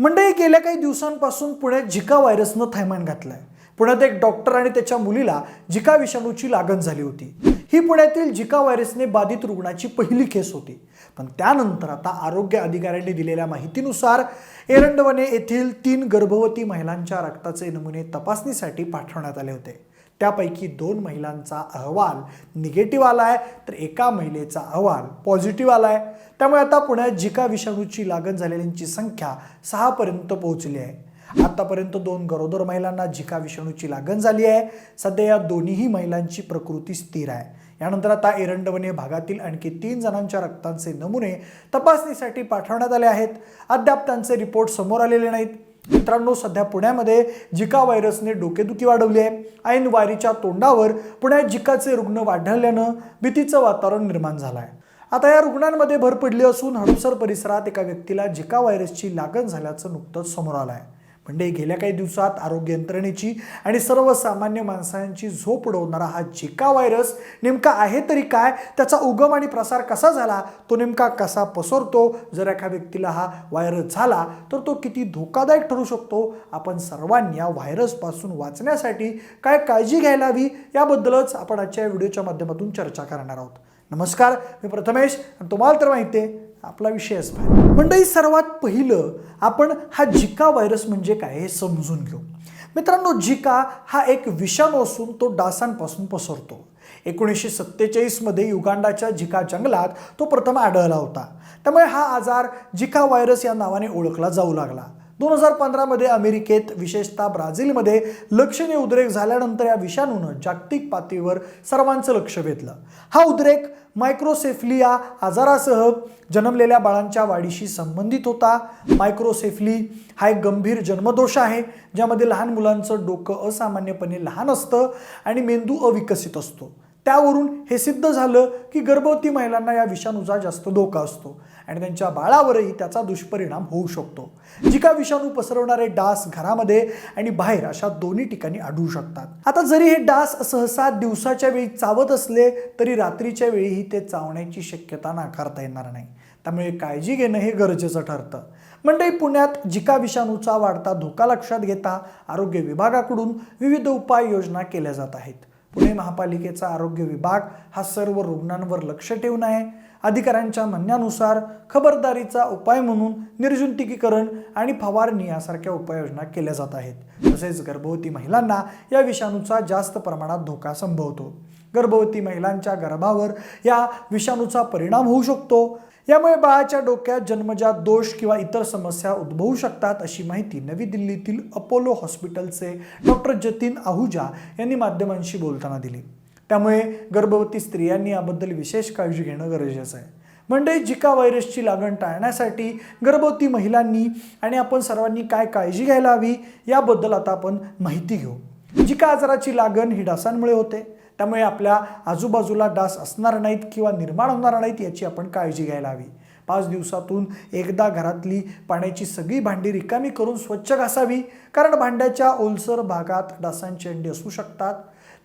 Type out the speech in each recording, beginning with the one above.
मंडळी गेल्या काही दिवसांपासून पुण्यात झिका व्हायरसनं थैमान घातलंय. पुण्यात एक डॉक्टर आणि त्याच्या मुलीला झिका विषाणूची लागण झाली होती. ही पुण्यातील झिका व्हायरसने बाधित रुग्णाची पहिली केस होती. पण त्यानंतर आता आरोग्य अधिकाऱ्यांनी दिलेल्या माहितीनुसार एरंडवणे येथील तीन गर्भवती महिलांच्या रक्ताचे नमुने तपासणीसाठी पाठवण्यात आले होते. त्यापैकी दोन महिलांचा अहवाल निगेटिव्ह आला आहे तर एका महिलेचा अहवाल पॉझिटिव्ह आला आहे त्यामुळे आता पुण्यात झिका विषाणूची लागण झालेल्यांची संख्या सहापर्यंत पोहोचली आहे. आतापर्यंत दोन गरोदर महिलांना झिका विषाणूची लागण झाली आहे. सध्या या दोन्हीही महिलांची प्रकृती स्थिर आहे. यानंतर आता एरंडवने भागातील आणखी तीन जणांच्या रक्तांचे नमुने तपासणीसाठी पाठवण्यात आले आहेत. अद्याप त्यांचे रिपोर्ट समोर आलेले नाहीत. मित्रांनो सध्या पुण्यामध्ये जिका व्हायरसने डोकेदुखी वाढवली आहे. ऐन वारीच्या तोंडावर पुण्यात जिकाचे रुग्ण वाढल्यानं भीतीचं वातावरण निर्माण झालं आहे. आता या रुग्णांमध्ये भर पडली असून हडपसर परिसरात एका व्यक्तीला जिका व्हायरसची लागण झाल्याचं नुकतंच समोर आलं आहे. म्हणजे गेल्या काही दिवसात आरोग्य यंत्रणेची आणि सर्वसामान्य माणसांची झोप उडवणारा हा झिका व्हायरस नेमका आहे तरी काय? त्याचा उगम आणि प्रसार कसा झाला? तो नेमका कसा पसरतो? जर एका व्यक्तीला हा व्हायरस झाला तर तो किती धोकादायक ठरू शकतो? आपण सर्वांनी या व्हायरसपासून वाचण्यासाठी काय काळजी घ्यायला हवी याबद्दलच आपण आजच्या व्हिडिओच्या माध्यमातून चर्चा करणार आहोत. नमस्कार मी प्रथमेश आणि तुम्हाला तर माहिती आहे आपला विषयच आहे मंडळी सर्वात पहिलं आपण हा झिका व्हायरस म्हणजे काय हे समजून घेऊ. मित्रांनो झिका हा एक विषाणू असून तो डासांपासून पसरतो. एकोणीसशे सत्तेचाळीसमध्ये युगांडाच्या झिका जंगलात तो प्रथम आढळला होता. त्यामुळे हा आजार झिका व्हायरस या नावाने ओळखला जाऊ लागला. दोन हजार पंधरामध्ये अमेरिकेत विशेषतः ब्राझीलमध्ये लक्षणीय उद्रेक झाल्यानंतर या विषाणूनं जागतिक पातळीवर सर्वांचं लक्ष वेधलं. हा उद्रेक मायक्रोसेफलिया आजारासह जन्मलेल्या बाळांच्या वाढीशी संबंधित होता. मायक्रोसेफली हा एक गंभीर जन्मदोष आहे ज्यामध्ये लहान मुलांचं डोकं असामान्यपणे लहान असतं आणि मेंदू अविकसित असतो. त्यावरून हे सिद्ध झालं की गर्भवती महिलांना या विषाणूचा जास्त धोका असतो आणि त्यांच्या बाळावरही त्याचा दुष्परिणाम होऊ शकतो. जिका विषाणू पसरवणारे डास घरामध्ये आणि बाहेर अशा दोन्ही ठिकाणी आढळू शकतात. आता जरी हे डास सहसा दिवसाच्या वेळी चावत असले तरी रात्रीच्या वेळीही ते चावण्याची शक्यता नाकारता येणार नाही. त्यामुळे काळजी घेणं हे गरजेचं ठरतं. मंडळी पुण्यात जिका विषाणूचा वाढता धोका लक्षात घेता आरोग्य विभागाकडून विविध उपाययोजना केल्या जात आहेत. पुणे महापालिकेचा आरोग्य विभाग हा सर्व रुग्णांवर लक्ष ठेवून आहे. अधिकाऱ्यांच्या म्हणण्यानुसार खबरदारीचा उपाय म्हणून निर्जंतुकीकरण आणि फवारणी यासारख्या उपाययोजना केल्या जात आहेत. तसेच गर्भवती महिलांना या विषाणूचा जास्त प्रमाणात धोका संभवतो. गर्भवती महिलांच्या गर्भावर या विषाणूचा परिणाम होऊ शकतो. यामुळे बाळाच्या डोक्यात जन्मजात दोष किंवा इतर समस्या उद्भवू शकतात अशी माहिती नवी दिल्लीतील अपोलो हॉस्पिटलचे डॉक्टर जतीन आहुजा यांनी माध्यमांशी बोलताना दिली. त्यामुळे गर्भवती स्त्रियांनी याबद्दल विशेष काळजी घेणं गरजेचं आहे. म्हणजे जिका व्हायरसची लागण टाळण्यासाठी गर्भवती महिलांनी आणि आपण सर्वांनी काय काळजी घ्यायला हवी याबद्दल आता आपण माहिती घेऊ. जिका आजाराची लागण ही डासांमुळे होते. त्यामुळे आपल्या आजूबाजूला डास असणार नाहीत किंवा निर्माण होणार नाहीत याची आपण काळजी घ्यायला हवी. पाच दिवसातून एकदा घरातली पाण्याची सगळी भांडी रिकामी करून स्वच्छ घासावी कारण भांड्याच्या ओलसर भागात डासांची अंडी असू शकतात.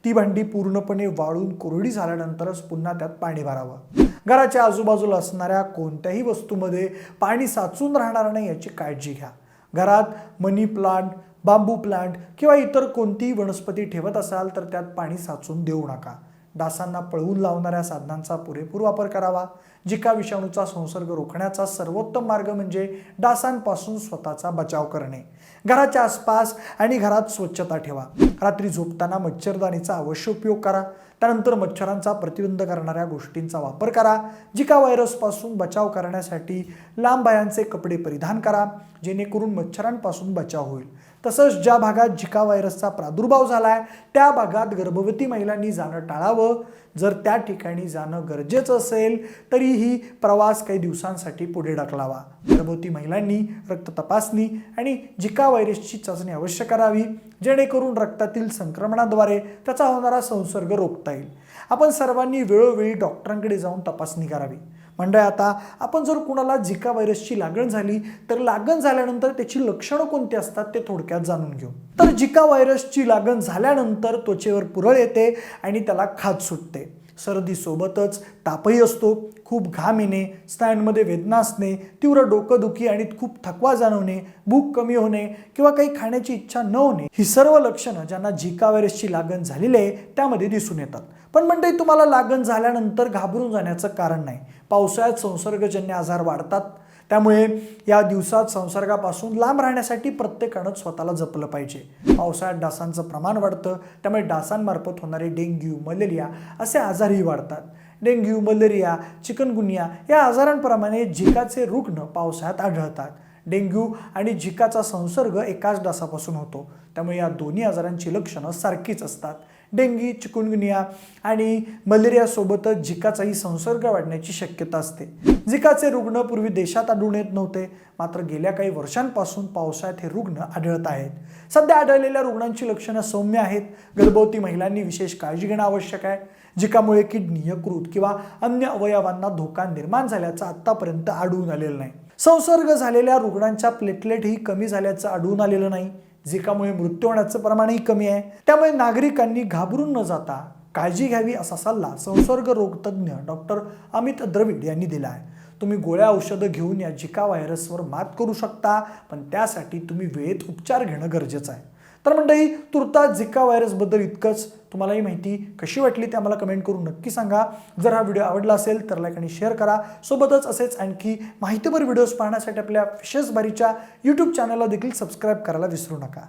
ती भांडी पूर्णपणे वाळून कोरडी झाल्यानंतरच पुन्हा त्यात पाणी भरावं. घराच्या आजूबाजूला असणाऱ्या कोणत्याही वस्तूमध्ये पाणी साचून राहणार नाही याची काळजी घ्या. घरात मनी प्लांट बांबू प्लांट किंवा इतर कोणतीही वनस्पती ठेवत असाल तर त्यात पाणी साचून देऊ नका. डासांना पळवून लावणाऱ्या साधनांचा पुरेपूर वापर करावा. जिका विषाणूचा संसर्ग रोखण्याचा सर्वोत्तम मार्ग म्हणजे डासांपासून स्वतःचा बचाव करणे. घराच्या आसपास आणि घरात स्वच्छता ठेवा. रात्री झोपताना मच्छरदाणीचा अवश्य उपयोग करा. त्यानंतर मच्छरांचा प्रतिबंध करणाऱ्या गोष्टींचा वापर करा. जिका व्हायरसपासून बचाव करण्यासाठी लांब बायांचे कपडे परिधान करा. जेणेकरून मच्छरांपासून बचाव होईल. तसंच ज्या भागात झिका व्हायरसचा प्रादुर्भाव झाला आहे त्या भागात गर्भवती महिलांनी जाणं टाळावं. जर त्या ठिकाणी जाणं गरजेचं असेल तरीही प्रवास काही दिवसांसाठी पुढे ढकलावा. गर्भवती महिलांनी रक्त तपासणी आणि झिका व्हायरसची चाचणी अवश्य करावी जेणेकरून रक्तातील संक्रमणाद्वारे त्याचा होणारा संसर्ग रोखता येईल. आपण सर्वांनी वेळोवेळी डॉक्टरांकडे जाऊन तपासणी करावी. म्हणजे आता आपण जर कुणाला झिका व्हायरसची लागण झाली तर लागण झाल्यानंतर त्याची लक्षणं कोणती असतात ते थोडक्यात जाणून घेऊ. तर झिका व्हायरसची लागण झाल्यानंतर त्वचेवर पुरळ येते आणि त्याला खाज सुटते. सर्दीसोबतच तापही असतो खूप घाम येणे स्नायूंमध्ये वेदना असणे तीव्र डोकंदुखी आणि खूप थकवा जाणवणे भूक कमी होणे किंवा काही खाण्याची इच्छा न होणे ही सर्व लक्षणं ज्यांना झिका व्हायरसची लागण झालेली आहे त्यामध्ये दिसून येतात. पण मंडळी तुम्हाला लागण झाल्यानंतर घाबरून जाण्याचं कारण नाही. पावसाळ्यात संसर्गजन्य आजार वाढतात. त्यामुळे या दिवसात संसर्गापासून लांब राहण्यासाठी प्रत्येकानं स्वतःला जपलं पाहिजे. पावसाळ्यात डासांचं प्रमाण वाढतं. त्यामुळे डासांमार्फत होणारे डेंग्यू मलेरिया असे आजारही वाढतात. डेंग्यू मलेरिया चिकनगुनिया या आजारांप्रमाणे झिकाचे रुग्ण पावसाळ्यात आढळतात. डेंग्यू आणि झिकाचा संसर्ग एकाच डासापासून होतो. त्यामुळे या दोन्ही आजारांची लक्षणं सारखीच असतात. डेंगी चिकुनगुनिया आणि मलेरियासोबतच झिकाचाही संसर्ग वाढण्याची शक्यता असते. झिकाचे रुग्ण पूर्वी देशात आढळून येत नव्हते. मात्र गेल्या काही वर्षांपासून पावसाळ्यात हे रुग्ण आढळत आहेत. सध्या आढळलेल्या रुग्णांची लक्षणं सौम्य आहेत. गर्भवती महिलांनी विशेष काळजी घेणं आवश्यक आहे. झिकामुळे किडनी यकृत किंवा अन्य अवयवांना धोका निर्माण झाल्याचं आतापर्यंत आढळून आलेलं नाही. संसर्ग झालेल्या रुग्णांच्या प्लेटलेटही कमी झाल्याचं आढळून आलेलं नाही. झिकामुळे मृत्यू होण्याचं प्रमाणही कमी आहे. त्यामुळे नागरिकांनी घाबरून न जाता काळजी घ्यावी असा सल्ला संसर्ग रोग तज्ज्ञ डॉक्टर अमित द्रविड यांनी दिला आहे. तुम्ही गोळ्या औषधं घेऊन या झिका व्हायरसवर मात करू शकता पण त्यासाठी तुम्ही वेळेत उपचार घेणं गरजेचं आहे. तर मंडळी तुर्तास झिका व्हायरसबद्दल इतकंच. तुम्हाला ही माहिती कशी वाटली ते आम्हाला कमेंट करून नक्की सांगा. जर हा व्हिडिओ आवडला असेल तर लाईक आणि शेअर करा. सोबतच असेच आणखी माहितीभर व्हिडिओज पाहण्यासाठी आपल्या विशेष बारीच्या यूट्यूब चॅनलला देखील सबस्क्राईब करायला विसरू नका.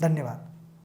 धन्यवाद.